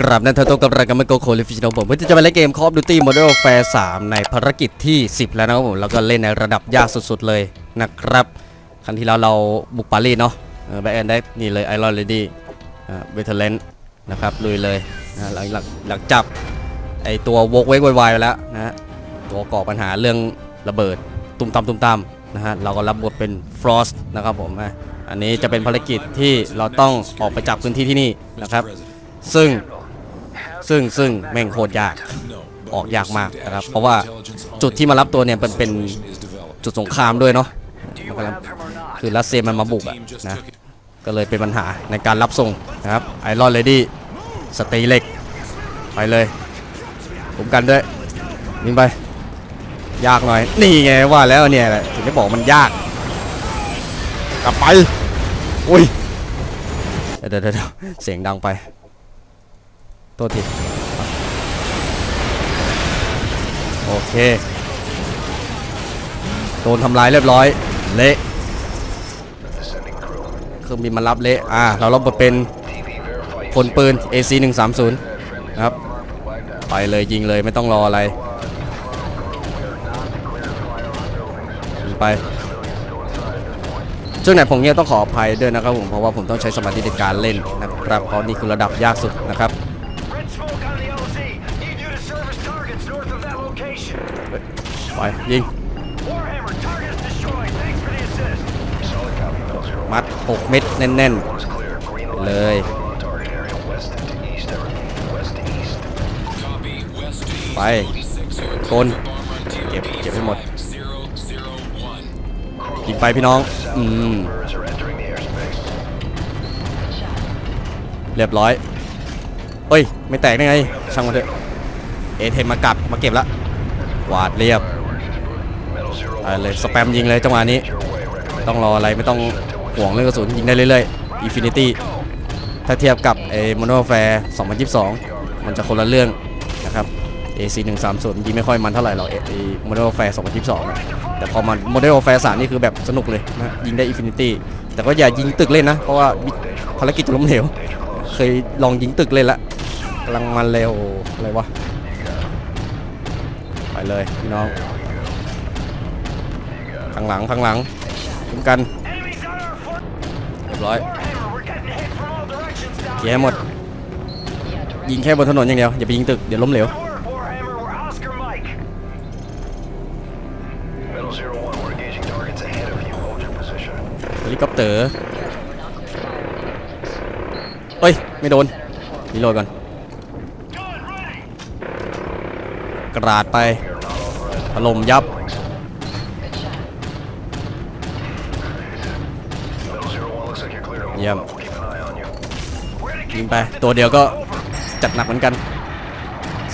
กราบนันทโตกับรายการมันโกโคลิฟิชโนผมเพื่อจะไปเล่นเกม Call of Duty Modern Warfare 3 ในภารกิจที่ 10 แล้วนะครับผมแล้วก็เล่นในระดับยากสุดๆเลยนะครับ ครั้งที่แล้วเราบุกปารีสเนาะแบ็กแอนได้นี่เลยไอรอนเลดี้เวเทเลนนะครับลุยเลยนะหลังหลังหลังจับไอตัววกเวกวายไปแล้วนะฮะตัวก่อปัญหาเรื่องระเบิดตุ้มตามตุ้มตามนะฮะเราก็รับบทเป็นฟรอสนะครับผมอันนี้จะเป็นภารกิจที่เราต้องออกไปจับพื้นที่ที่นี่นะครับ ซึ่ง ซึ่งซึ่งแม่งโคตรยากออกยากมากนะครับ เพราะว่าจุดที่มารับตัวเนี่ยมันเป็นจุดสงครามด้วยเนาะคือรัสเซียมันมาบุกอะนะก็เลยเป็นปัญหาในการรับส่งนะครับไอรอนเลดี้สตีเล็ก ไปเลยผมกันด้วยวิ่งไป ยากหน่อย นี่ไงว่าแล้วเนี่ยแหละถึงได้บอกมันยาก กลับไป อุ้ยเดี๋ยวเดี๋ยวเสียงดังไป โทษทีโอเค โดนทำลายเรียบร้อย เละเครื่องบินมารับเละ อ่า เราลบบทเป็นพลปืน AC 130นะครับ ไปเลยยิงเลยไม่ต้องรออะไร ไปช่วงไหนผมเนี่ยต้องขออภัยด้วยนะครับผม เพราะว่าผมต้องใช้สมาธิในการเล่นนะครับเพราะนี่คือระดับยากสุดนะครับ ไปยิง มัด 6 เม็ดแน่นๆ เลย ไปโกนเก็บเก็บให้หมดยิงไปพี่น้อง อืม เรียบร้อยเฮ้ย ไม่แตกได้ไง ช่างมันเถอะ เอเทมมากัดมาเก็บละ กวาดเรียบไปเลยสแปมยิงเลยจังหวะนี้ ต้องรออะไรไม่ต้องห่วงเรื่องกระสุนยิงได้เรื่อยๆ Infinity ถ้าเทียบกับไอ้ Modern Warfare 2022 มันจะคนละเรื่องนะครับ AC 130ยิงไม่ค่อยมันเท่าไหร่หรอกไอ้ Modern Warfare 2022 แต่พอมัน Modern Warfare 3นี่คือแบบสนุกเลยนะยิงได้ Infinity แต่ก็อย่ายิงตึกเล่นนะ เพราะว่าภารกิจจะล้มเหลว เคยลองยิงตึกเล่นละกำลังมันเร็วอะไรวะ เลยพี่น้อง ข้างหลังข้างหลังคุ้มกันเรียบร้อยแย่หมด ยิงแค่บนถนนอย่างเดียว อย่าไปยิงตึก เดี๋ยวล้มเหลวเฮลิคอปเตอร์เอ้ย ไม่โดนมีโรยก่อนกระดาษไป ถล่มยับ เยี่ยมยิงไป ตัวเดียวก็จัดหนักเหมือนกัน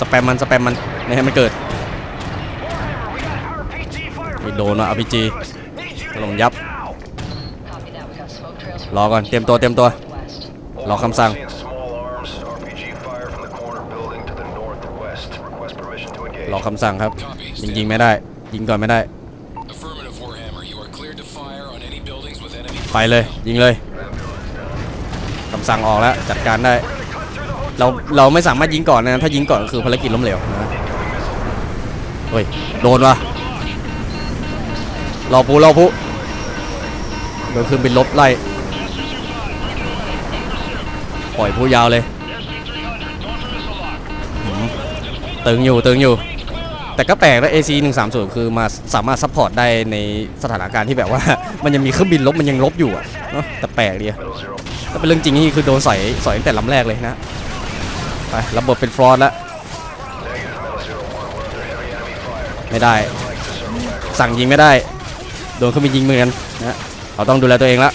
สแปมมัน สแปมมันไม่ให้มันเกิดมีโดนมะอาพีจีถล่มยับ รอก่อน เตรียมตัว เตรียมตัว รอคำสั่งรอคำสั่งครับ ยิงยิงไม่ได้ ยิงก่อนไม่ได้ Affirmative, Warhammer. You are cleared to fire on any buildings with enemy. ไปเลย ยิงเลยคำสั่งออกแล้วจัดการได้ เราเราไม่สามารถยิงก่อนนะถ้ายิงก่อนคือภารกิจล้มเหลวนะเฮ้ยโดนวะรอปูรอปูโดนขึ้นเป็นลบไล่ปล่อยผู้ยาวเลยหืมตึงอยู่ตึงอยู่ แต่ก็แปลกนะ AC 130คือมาสามารถซัพพอร์ตได้ในสถานการณ์ที่แบบว่า มันยังมีเครื่องบินลบมันยังลบอยู่อะเนาะแต่แปลกดีอะ Metal Zero ถ้าเป็นเรื่องจริงนี่คือโดนสอยสอยตั้งแต่ลำแรกเลยนะไปรับบทเป็นฟรอสแล้วไม่ได้ สั่งยิงไม่ได้ โดนเขามียิงเหมือนกันนะเราต้องดูแลตัวเองละ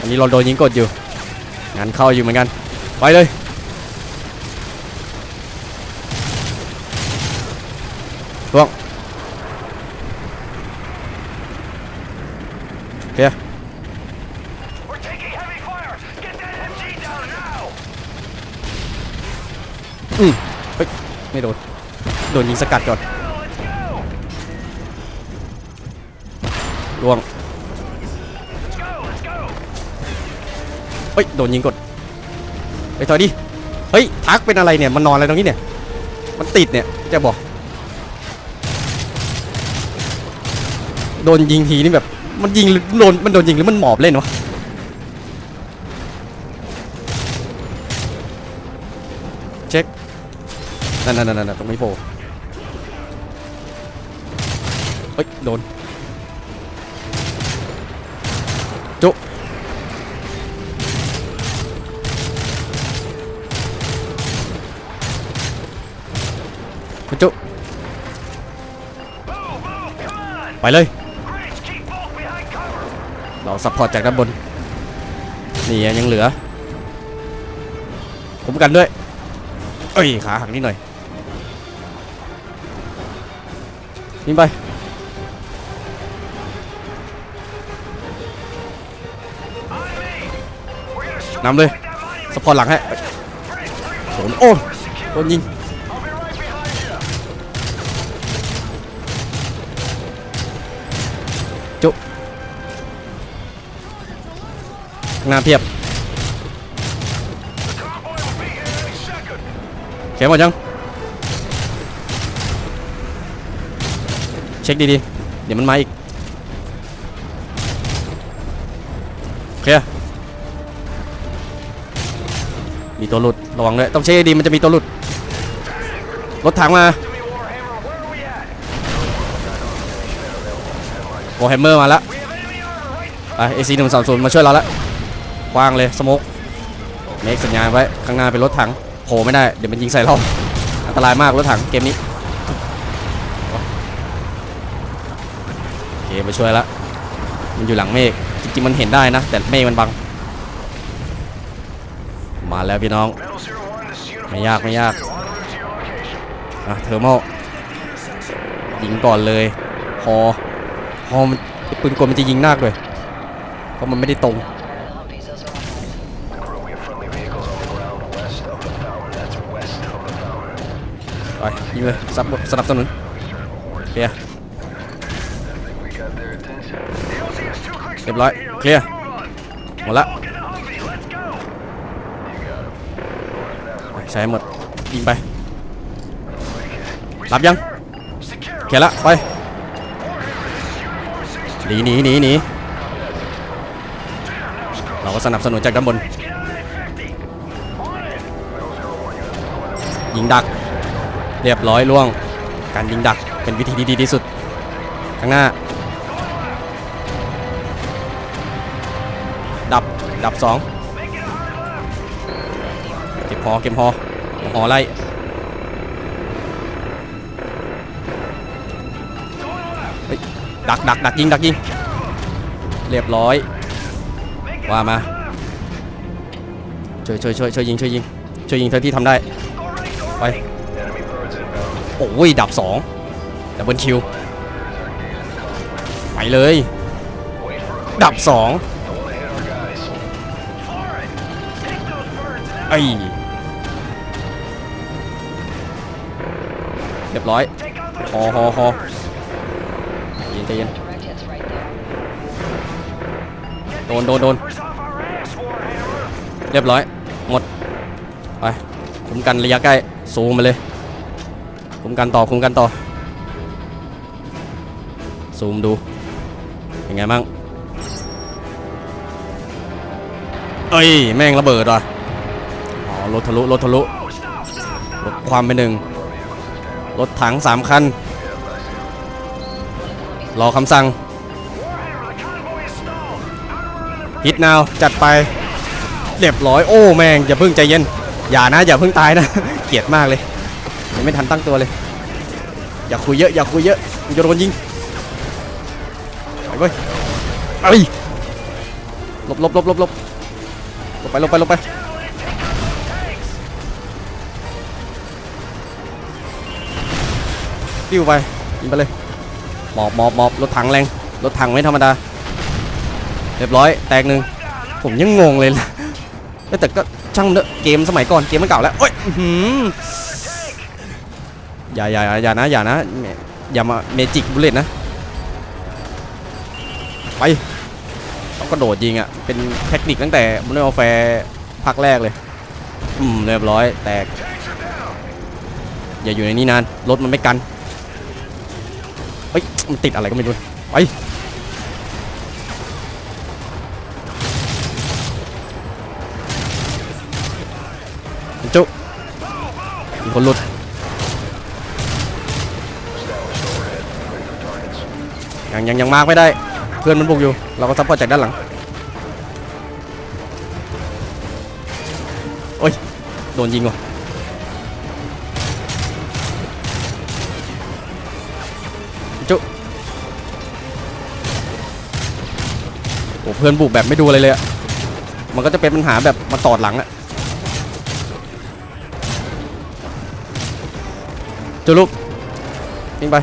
อันนี้เราโดนยิงกดอยู่งานเข้าอยู่เหมือนกัน ไปเลย ล่วงเคลียร์ We're taking heavy fire. Get that MG down now. อืมเฮ้ยไม่โดน โดนยิงสกัดก่อน Let's go. ล่วง Let's go. Let's go. เฮ้ย โดนยิงกดไปถอยดิ เฮ้ย ทักเป็นอะไรเนี่ย มันนอนอะไรตรงนี้เนี่ย มันติดเนี่ย จะบอก โดนยิงทีนี่แบบ มันยิงหรือโดนมันโดนยิงหรือมันหมอบเล่นวะเช็คนั่นนั่นนั่นตรงนี้โผล่เฮ้ยโดนจุจุไปเลย เราซัพพอร์ตจากด้านบน นี่ยังเหลือคุ้มกันด้วย เอ้ย ขาหักนิดหน่อยยิงไป นำเลย that monument! ซัพพอร์ตหลังให้โดนโอ้โดนยิง หน้าเพียบเข็มหมดยัง เช็คดีๆ เดี๋ยวมันมาอีกเคลียมีตัวหลุด ระวังด้วย ต้องเช็คดีมันจะมีตัวหลุด รถถังมาโวแฮมเมอร์มาแล้วไปเอซีหนึ่งสามศูนย์มาช่วยเราแล้ว วางเลยสโมกเมคสัญญาณไว้ข้างหน้าเป็นรถถังโผล่ไม่ได้เดี๋ยวมันยิงใส่เราอันตรายมากรถถังเกมนี้โอเคมาช่วยล้วมันอยู่หลังเมฆจริงๆมันเห็นได้นะ แต่เมฆมันบัง มาแล้วพี่น้อง ไม่ยากไม่ยากอะเทอร์โมยิงก่อนเลยฮอฮอมันปืนกลมันจะยิงนากเลยเพราะมันไม่ได้ตรง ไปยิงเลยซับสนับสนุนเคลียเรียบร้อยเคลียร์หมดละใช้หมดยิงไปรับยังเคลียละไปหนีหนีหนีหนีเราก็สนับสนุนจากด้านบนยิงดัก เรียบร้อยล่วง การยิงดักเป็นวิธีที่ดีที่สุด ข้างหน้า ดับ ดับสองเก็บหอเก็บหอหอไล่ดักดักดักยิงดักยิง เรียบร้อย ว่ามา ช่วยช่วยช่วยช่วยยิงช่วยยิงช่วยยิงเท่าที่ทำได้ ไป โอ้ยดับ2ดับเบิลคิวไปเลย ดับ2ไอ้เรียบร้อยฮอฮอฮอเย็นใจเย็นโดนโดนโดนเรียบร้อย หมด ไปคุ้มกันระยะใกล้ สูงมาเลย คุ้มกันต่อคุ้มกันต่อ ซูมดู เป็นไงบ้างเอ้ย แม่งระเบิดว่ะ อ๋อ รถทะลุ รถทะลุ รถความไปหนึ่ง รถถังสามคัน รอคำสั่ง ฮิตนาวจัดไป เรียบร้อย โอ้ แม่ง อย่าเพิ่งใจเย็น อย่านะ อย่าเพิ่งตายนะ เกลียดมากเลย ไม่ทันตั้งตัวเลย อย่าคุยเยอะอย่าคุยเยอะกูจะโดนยิงไปเว้ยไปหลบหลบหลบหลบหลบหลบไปหลบไปหลบไปปิ้วไปยิงไปเลยหมอบหมอบหมอบรถถังแรงรถถังไม่ธรรมดาเรียบร้อยแตกหนึ่งผมยังงงเลยล่ะแต่ก็ช่างเนอะเกมสมัยก่อนเกมมันเก่าแล้วโอ้ย อย่าอย่าอย่านะอย่านะอย่ามาเมจิกบุลเลตนะไปต้องกระโดดยิงอะเป็นเทคนิคตั้งแต่บนเรือแฟร์ภาคแรกเลย อืมเรียบร้อยแตก อย่าอยู่ในนี้นานรถมันไม่กันเฮ้ยมันติดอะไรก็ไม่รู้ไปจุมีคนหลุด ยังยังยังมากไม่ได้ เพื่อนมันบุกอยู่ เราก็ซัพพอร์ตจากด้านหลัง โอ้ย โดนยิงว่ะจุโอ้เพื่อนบุกแบบไม่ดูอะไรเลยอะมันก็จะเป็นปัญหาแบบมาตอดหลังอะจุลูกยิงไป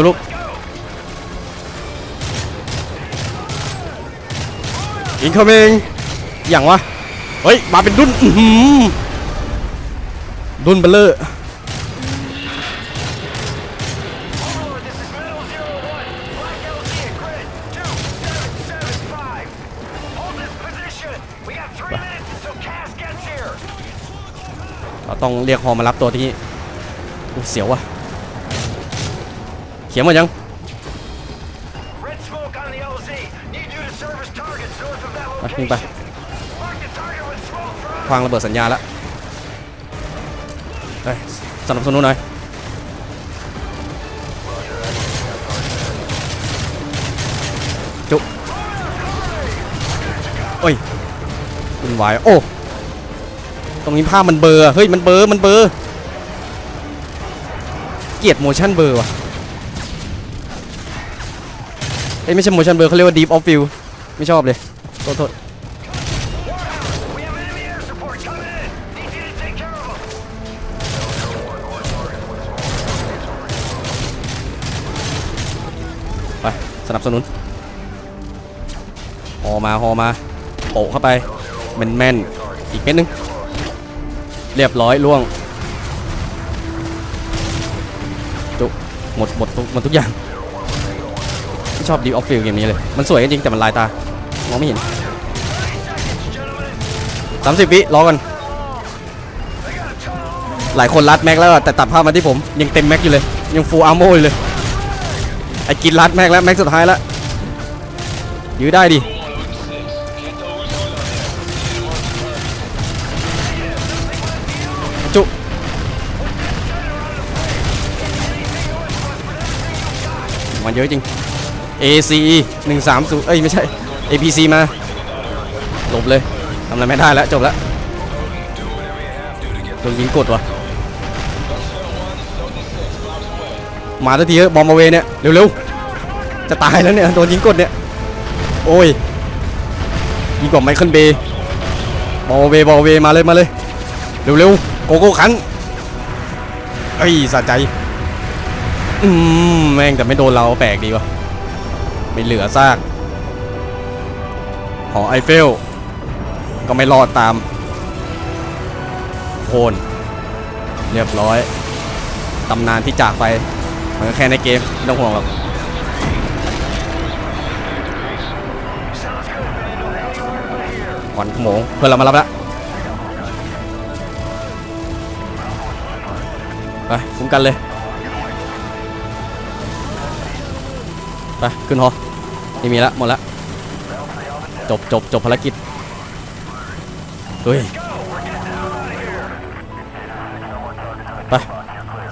ตัลูกอินคอมเงอย่างวะ เฮ้ย มาเป็นดุนดุนเบลเลอร์เราต้องเรียกฮอมารับตัวที่เสียวว่ะ เขียนหมดยัง Red smoke on the LZ. Need you to service targets north of that ไปยิงไป location. Mark the target with smoke for us. ควางระเบิดสัญญาณแล้วเฮ้ยสนับสนุนหน่อยจุโอ้ยมันไหวายโอ้ ตรงนี้ภาพมันเบลอร์เฮ้ย มันเบลอร์มันเบลอร์เกลียด motion blur ว่ะเอ้ ยไม่ใช่ motion blur เขาเรียกว่า deep of field ไม่ชอบเลยโทษโทษไป สนับสนุนฮอมาฮอมาโปะเข้าไปแม่นแม่นๆอีกเม็ดนึง เรียบร้อยล่วงจุหมดหมดทุกหมดทุกอย่าง ชอบดีออฟฟิลเกมนี้เลย มันสวยจริงแต่มันลายตามองไม่เห็น30วิรอกันหลายคนรัดแม็กแล้วแต่ตัดภาพมาที่ผมยังเต็มแม็กอยู่เลย ยังฟูลอาร์โมอยู่เลยไอ้กินรัดแม็กแล้วแม็กสุดท้ายแล้วยื้อได้ดิจุมันเยอะจริง ACE 130 เอ้ย ไม่ใช่ APC มาหลบเลยทำอะไรไม่ได้แล้ว จบแล้วโดนยิงกดวะมาทันทีเถอบอมมาเวเนี่ย เร็วๆ จะตายแล้วเนี่ย โดนยิงกดเนี่ย โอ้ยยิงกว่าไมเคิลเบย์บอมมาเวบอมมาเวมาเลยมาเลย เร็วๆ โกโก้คันเอ้ยสะใจ อืม แม่งแต่ไม่โดนเราแปลกดีวะ ไม่เหลือซาก หอไอเฟล ก็ไม่รอดตามโคนเรียบร้อย ตำนานที่จากไป มันก็แค่ในเกมไม่ต้องห่วงหรอกขวัญขโมงเพื่อนเรามารับแล้วไปคุ้มกันเลย ไปขึ้นหอไม่มีละหมดละจบจบจบภารกิจเฮ้ยไป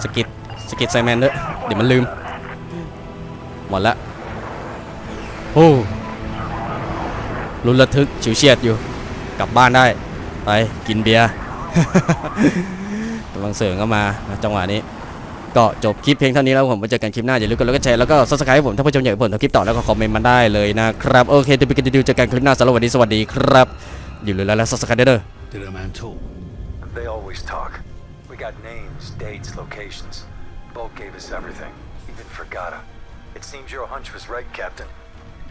สกิดสกิดไซแมนด้วยเดี๋ยวมันลืม หมดละโอ้ลุ้นระทึกฉิวเฉียดอยู่ กลับบ้านได้ ไป กินเบียร์กำลังเสริมเข้ามาจังหวะนี้ ก็จบคลิปเพียงเท่านี้แล้วผมไว้เจอกันคลิปหน้าอย่าลืมกดไลค์กดแชร์แล้วก็ซับสไครต์ให้ผมถ้าผู้ชมอยากให้ผมทำคลิปต่อแล้วก็คอมเมนต์มาได้เลยนะครับโอเคเดี๋ยวไปกันดูเจอกันคลิปหน้าสำหรับวันนี้สวัสดีครับอยู่เลยแล้วซับสไครต์เด้อ Did a man talk? They always talk. We got names, dates, locations. Bolt gave us everything, even Fragata. It seems your hunch was right, Captain.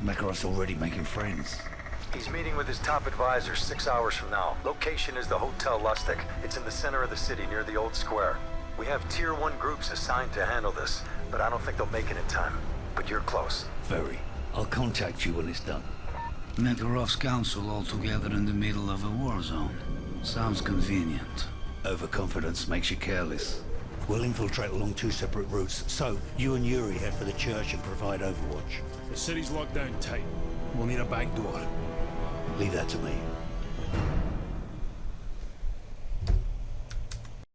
Makaros already making friends. He's meeting with his top advisor six hours from now. Location is the Hotel Lustig. It's in the center of the city near the old square. We have tier one groups assigned to handle this, but I don't think they'll make it in time. But you're close. Very. I'll contact you when it's done. Makarov's council all together in the middle of a war zone. Sounds convenient. Overconfidence makes you careless. We'll infiltrate along two separate routes, so you and Yuri head for the church and provide overwatch. The city's locked down tight. We'll need a back door. Leave that to me.